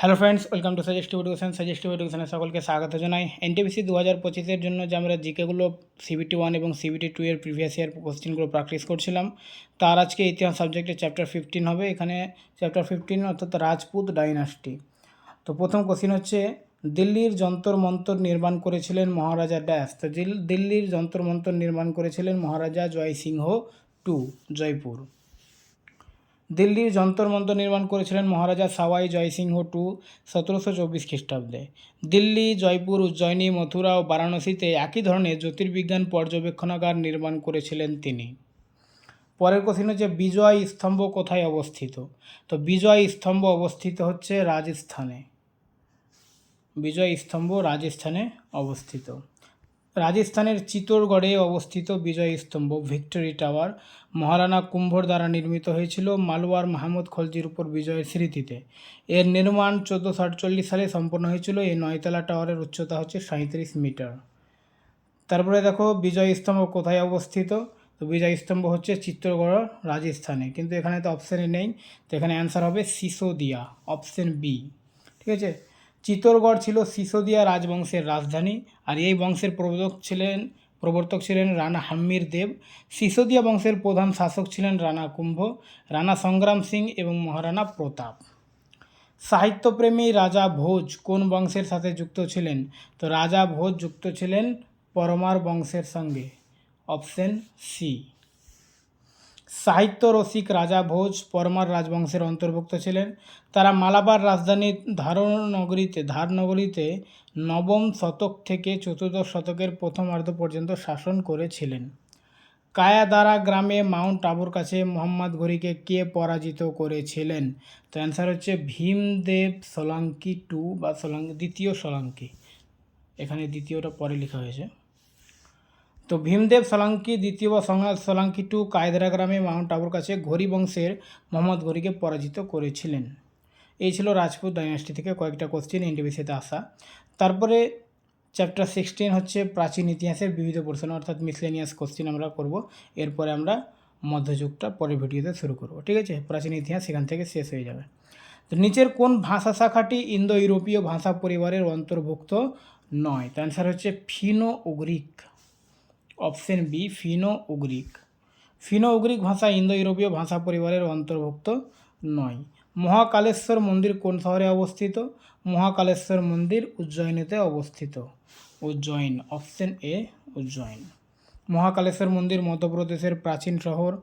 Hello friends welcome to suggestive education suggestive এডুকেশনে সকলকে স্বাগত জানাই। এনটিপিসি দু হাজার পঁচিশের জন্য যে আমরা জিকেগুলো সিবিটি ওয়ান এবং সিবিটি টু এর প্রিভিয়াস ইয়ার কোশ্চেনগুলো প্র্যাকটিস করছিলাম, তার আজকে ইতিহাস সাবজেক্টে চ্যাপ্টার ফিফটিন হবে। এখানে চ্যাপ্টার ফিফটিন অর্থাৎ রাজপুত ডাইনাস্টি তো প্রথম কোশ্চেন হচ্ছে, দিল্লির যন্তর মন্তর নির্মাণ করেছিলেন মহারাজা ড্যাস তো দিল- দিল্লির যন্তর মন্তর নির্মাণ করেছিলেন মহারাজা জয় সিংহ টু জয়পুর। দিল্লির যন্তর মন্তর নির্মাণ করেছিলেন মহারাজা সাওয়াই জয়সিংহ টু সতেরোশো চব্বিশ খ্রিস্টাব্দে। দিল্লি, জয়পুর, উজ্জয়িনী, মথুরা ও বারাণসীতে একই ধরনের জ্যোতির্বিজ্ঞান পর্যবেক্ষণাগার নির্মাণ করেছিলেন তিনি। পরের কোশ্চেন হচ্ছে, বিজয় স্তম্ভ কোথায় অবস্থিত? তো বিজয় স্তম্ভ অবস্থিত হচ্ছে রাজস্থানে। বিজয় স্তম্ভ রাজস্থানে অবস্থিত। রাজস্থানের চিত্তরগড়ে অবস্থিত বিজয় স্তম্ভ, ভিক্টোরি টাওয়ার, মহারানা কুম্ভর দ্বারা নির্মিত হয়েছিল মালওয়ার মাহমুদ খলজির উপর বিজয়ের স্মৃতিতে। এর নির্মাণ চোদ্দোশো আটচল্লিশ সালে সম্পন্ন হয়েছিল। এই নয়তলা টাওয়ারের উচ্চতা হচ্ছে সাঁত্রিশ মিটার। তারপরে দেখো, বিজয় স্তম্ভ কোথায় অবস্থিত? তো বিজয় স্তম্ভ হচ্ছে চিত্তরগড়, রাজস্থানে। কিন্তু এখানে তো অপশানে নেই। তো এখানে অ্যান্সার হবে সিসোদিয়া অপশন বি ঠিক আছে? চিত্তরগড় ছিল সিসোদিয়া রাজবংশের রাজধানী আর এই বংশের প্রবর্তক ছিলেন প্রবর্তক ছিলেন রানা হাম্মির দেব। সিসোদিয়া বংশের প্রধান শাসক ছিলেন রানা কুম্ভ, রানা সংগ্রাম সিং এবং মহারানা প্রতাপ। সাহিত্যপ্রেমী রাজা ভোজ কোন বংশের সাথে যুক্ত ছিলেন? তো রাজা ভোজ যুক্ত ছিলেন পরমার বংশের সঙ্গে। Option C. সাহিত্য রসিক রাজা ভোজ পরমার রাজবংশের অন্তর্ভুক্ত ছিলেন। তারা মালাবার রাজধানী ধারনগরীতে ধারনগরীতে নবম শতক থেকে চতুর্দশ শতকের প্রথমার্ধ পর্যন্ত শাসন করেছিলেন। কায়াদারা গ্রামে মাউন্ট আবুর কাছে মোহাম্মদ ঘড়িকে কে পরাজিত করেছিলেন? তো অ্যান্সার হচ্ছে ভীমদেব সোলাঙ্কি টু বা সোলাঙ্কি, দ্বিতীয় সোলাঙ্কি। এখানে দ্বিতীয়টা পরে লেখা হয়েছে। তো ভীমদেব সোলাঙ্কি দ্বিতীয় বা সংঘা- সোলাঙ্কি টু কায়দারা গ্রামে মাউন্ট আবুর কাছে ঘড়ি বংশের মোহাম্মদ ঘড়িকে পরাজিত করেছিলেন। এই ছিল রাজপুত ডাইনাস্টি থেকে কয়েকটা কোশ্চেন এনটিভিসিতে আসা। তারপরে চ্যাপ্টার সিক্সটিন হচ্ছে প্রাচীন ইতিহাসের বিবিধ প্রশ্ন, অর্থাৎ মিসলেনিয়াস কোশ্চেন আমরা করব। এরপরে আমরা মধ্যযুগটা পরের ভিডিওতে শুরু করব। ঠিক আছে? প্রাচীন ইতিহাস সেখান থেকে শেষ হয়ে যাবে। তো নিচের কোন ভাষা শাখাটি ইন্দো ইউরোপীয় ভাষা পরিবারের অন্তর্ভুক্ত নয়? তো অ্যান্সার হচ্ছে Finno Ugric option B Finno Ugric Finno Ugric ভাষা ইন্দো ইউরোপীয় ভাষা পরিবারের অন্তর্ভুক্ত নয়। মহাকালেশ্বর মন্দির কোন শহরে অবস্থিত? মহাকালেশ্বর মন্দির উজ্জয়িনীতে অবস্থিত। Ujjain option A Ujjain. Mahakaleshwar মন্দির মধ্যপ্রদেশের প্রাচীন শহর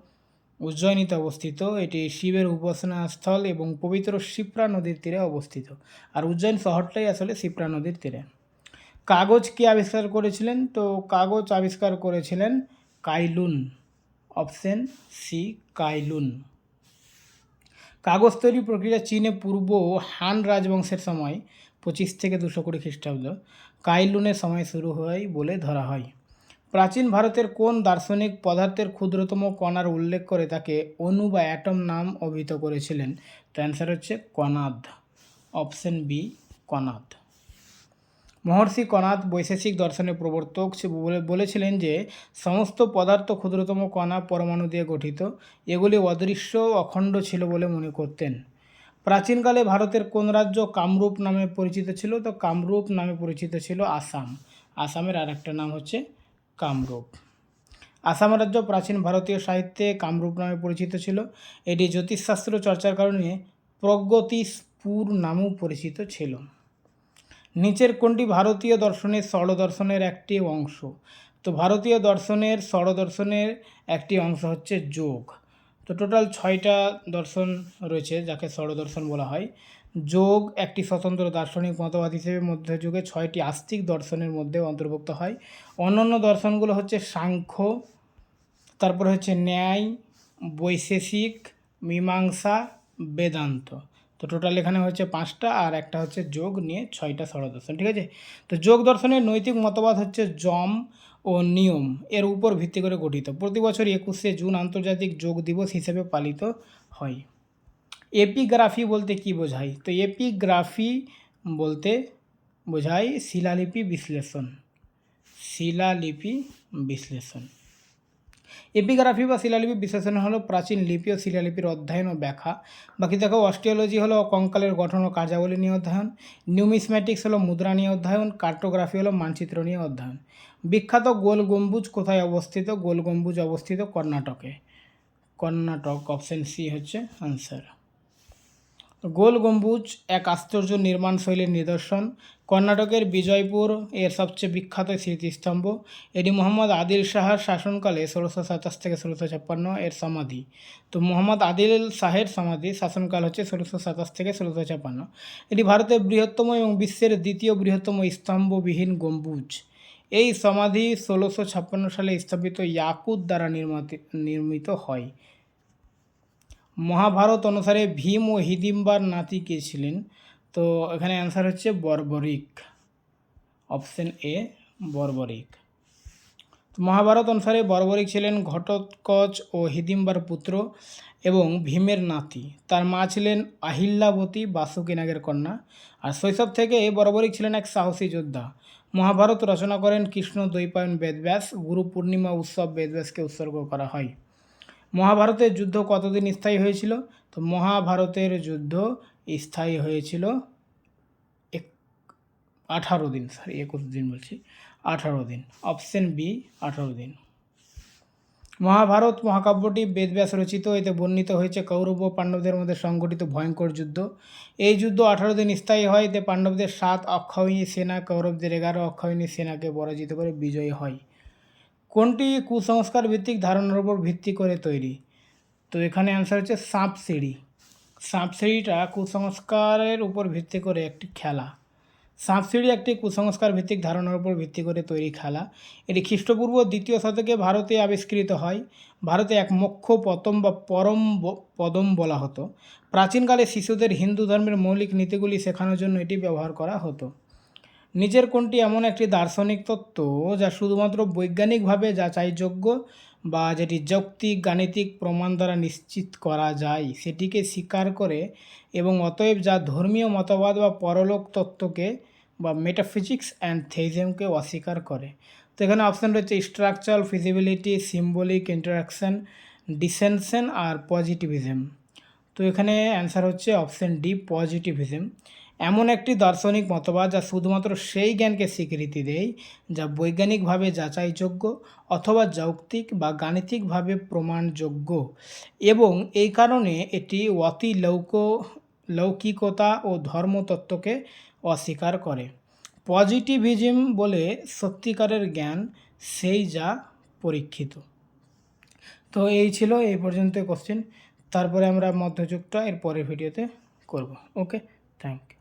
উজ্জয়িনীতে অবস্থিত। এটি শিবের উপাসনা স্থল এবং পবিত্র শিপ্রা নদীর তীরে অবস্থিত। আর উজ্জয়িন শহরটাই আসলে শিপ্রা নদীর তীরে। কাগজ কে আবিষ্কার করেছিলেন? তো কাগজ আবিষ্কার করেছিলেন কাইলুন, অপশন সি কাইলুন। কাগজ তৈরি প্রক্রিয়া চীনে পূর্ব হান রাজবংশের সময়, পঁচিশ থেকে দুশো কুড়ি খ্রিস্টাব্দ, কাইলুনের সময় শুরু হয় বলে ধরা হয়। প্রাচীন ভারতের কোন দার্শনিক পদার্থের ক্ষুদ্রতম কণার উল্লেখ করে তাকে অণু বা অ্যাটম নাম অভিহিত করেছিলেন? তো অ্যান্সার হচ্ছে কনাদ অপশন বি কনাদ মহর্ষি কণাদ বৈশেষিক দর্শনের প্রবর্তক সে বলেছিলেন যে, সমস্ত পদার্থ ক্ষুদ্রতম কণা পরমাণু দিয়ে গঠিত। এগুলি অদৃশ্য অখণ্ড ছিল বলে মনে করতেন। প্রাচীনকালে ভারতের কোন রাজ্য কামরূপ নামে পরিচিত ছিল? তো কামরূপ নামে পরিচিত ছিল আসাম। আসামের আর একটা নাম হচ্ছে কামরূপ। আসাম রাজ্য প্রাচীন ভারতীয় সাহিত্যে কামরূপ নামে পরিচিত ছিল। এটি জ্যোতিষশাস্ত্র চর্চার কারণে প্রগতিস্পুর নামেও পরিচিত ছিল। নিচের কোনটি ভারতীয় দর্শনের ষড় দর্শনের একটি অংশ? তো ভারতীয় দর্শনের ষড় দর্শনের একটি অংশ হচ্ছে যোগ। তো টোটাল ছয়টা দর্শন রয়েছে যাকে ষড় দর্শন বলা হয়। যোগ একটি স্বতন্ত্র দার্শনিক মতবাদ হিসেবে মধ্যযুগে ছয়টি আস্তিক দর্শনের মধ্যে অন্তর্ভুক্ত হয়। অন্যান্য দর্শনগুলো হচ্ছে সাংখ্য, তারপর হচ্ছে ন্যায়, বৈশেষিক, মীমাংসা, বেদান্ত। তো টোটাল এখানে হচ্ছে পাঁচটা আর একটা হচ্ছে যোগ নিয়ে ছয়টা ষড় দর্শন, ঠিক আছে? তো যোগ দর্শনের নৈতিক মতবাদ হচ্ছে জম ও নিয়ম, এর উপর ভিত্তি করে গঠিত। প্রতি বছর একুশে জুন আন্তর্জাতিক যোগ দিবস হিসেবে পালিত হয়। এপিগ্রাফি বলতে কি বোঝায়? তো এপিগ্রাফি বলতে বোঝায় শিলালিপি বিশ্লেষণ শিলালিপি বিশ্লেষণ। এপিগ্রাফি বা শিলালিপি বিশ্লেষণ হলো প্রাচীন লিপি ও শিলালিপির অধ্যয়ন ও ব্যাখ্যা। বাকি দেখো অস্টিওলজি হলো কঙ্কালের গঠন ও কার্যাবলী নিয়ে অধ্যয়ন, নিউমিসম্যাটিক্স হলো মুদ্রা নিয়ে অধ্যয়ন, কার্টোগ্রাফি হলো মানচিত্র নিয়ে অধ্যয়ন। বিখ্যাত গোল গম্বুজ কোথায় অবস্থিত? গোল গম্বুজ অবস্থিত কর্ণাটকে। কর্ণাটক, অপশন সি হচ্ছে আনসার। গোল গম্বুজ, এক আশ্চর্য নির্মাণ শৈলীর নিদর্শন। কর্ণাটকের বিজয়পুর এর সবচেয়ে বিখ্যাত স্মৃতিস্তম্ভ। এটি মোহাম্মদ আদিল শাহর শাসনকালে ষোলোশো সাতাশ থেকে ষোলোশো ছাপ্পান্ন এর সমাধি। তো মোহাম্মদ আদিল শাহের সমাধি শাসনকাল হচ্ছে ষোলোশো সাতাশ থেকে ষোলোশো ছাপ্পান্ন। এটি ভারতের বৃহত্তম এবং বিশ্বের দ্বিতীয় বৃহত্তম স্তম্ভবিহীন গম্বুজ। এই সমাধি ষোলোশো ছাপ্পান্ন সালে স্থাপিত ইয়াকুত দ্বারা নির্মিত নির্মিত হয়। মহাভারত অনুসারে ভীম ও হিদিম্বার নাতি কে ছিলেন? তো এখানে অ্যান্সার হচ্ছে Barbarik. Option A Barbarik. Mahabharata অনুসারে বর্বরিক ছিলেন ঘটোৎকচ ও হিদিম্বার পুত্র এবং ভীমের নাতি। তার মা ছিলেন আহিল্যাবতী বাসুকিনাগের কন্যা। আর শৈশব থেকে বর্বরিক ছিলেন এক সাহসী যোদ্ধা। মহাভারত রচনা করেন কৃষ্ণ দ্বৈপায়ন বেদব্যাস। গুরু পূর্ণিমা উৎসব বেদব্যাসকে উৎসর্গ করা হয়। মহাভারতের যুদ্ধ কতদিন স্থায়ী হয়েছিল? তো মহাভারতের যুদ্ধ স্থায়ী হয়েছিল এক, আঠারো দিন সরি একুশ দিন বলছি, আঠারো দিন অপশন বি আঠারো দিন। মহাভারত মহাকাব্যটি বেদব্যাস রচিত, এতে বর্ণিত হয়েছে কৌরব ও পাণ্ডবদের মধ্যে সংগঠিত ভয়ঙ্কর যুদ্ধ। এই যুদ্ধ আঠারো দিন স্থায়ী হয়, এতে পাণ্ডবদের সাত অক্ষয়ণী সেনা, কৌরবদের এগারো অক্ষয়ণী সেনাকে পরাজিত করে বিজয়ী হয়। কোনটি কুসংস্কার ভিত্তিক ধারণার উপর ভিত্তি করে তৈরি? তো এখানে অ্যান্সার হচ্ছে সাপ সিঁড়ি। সাপ সিঁড়িটা কুসংস্কারের উপর ভিত্তি করে একটি খেলা। সাপ সিঁড়ি একটি কুসংস্কার ভিত্তিক ধারণার উপর ভিত্তি করে তৈরি খেলা। এটি খ্রিস্টপূর্ব দ্বিতীয় শতকে ভারতে আবিষ্কৃত হয়। ভারতে এক মোক্ষ পতম বা পরম পদম বলা হতো। প্রাচীনকালে শিশুদের হিন্দু ধর্মের মৌলিক নীতিগুলি শেখানোর জন্য এটি ব্যবহার করা হতো। নিজের কোনটি এমন একটি দার্শনিক তত্ত্ব যা শুধুমাত্র বৈজ্ঞানিকভাবে যাচাইযোগ্য বা যেটি যৌক্তিক গাণিতিক প্রমাণ দ্বারা নিশ্চিত করা যায়, সেটিকে স্বীকার করে এবং অতএব যা ধর্মীয় মতবাদ বা পরলোক তত্ত্বকে বা মেটাফিজিক্স অ্যান্ড থেইজমকে অস্বীকার করে। তো এখানে অপশান রয়েছে structural feasibility symbolic interaction dissension আর পজিটিভিজম তো এখানে অ্যান্সার হচ্ছে অপশন ডি পজিটিভিজম এমন একটি দার্শনিক মতবাদ যা শুধুমাত্র সেই জ্ঞানকে স্বীকৃতি দেয়, যা বৈজ্ঞানিকভাবে যাচাইযোগ্য অথবা যৌক্তিক বা গাণিতিকভাবে প্রমাণযোগ্য। এবং এই কারণে এটি অতি লৌক লৌকিকতা ও ধর্মতত্ত্বকে অস্বীকার করে। পজিটিভিজম বলে সত্যিকারের জ্ঞান, সেই যা পরীক্ষিত। তো এই ছিল এই পর্যন্ত কোশ্চেন তারপরে আমরা মধ্যযুগটা এর পরের ভিডিওতে করব। Okay thank you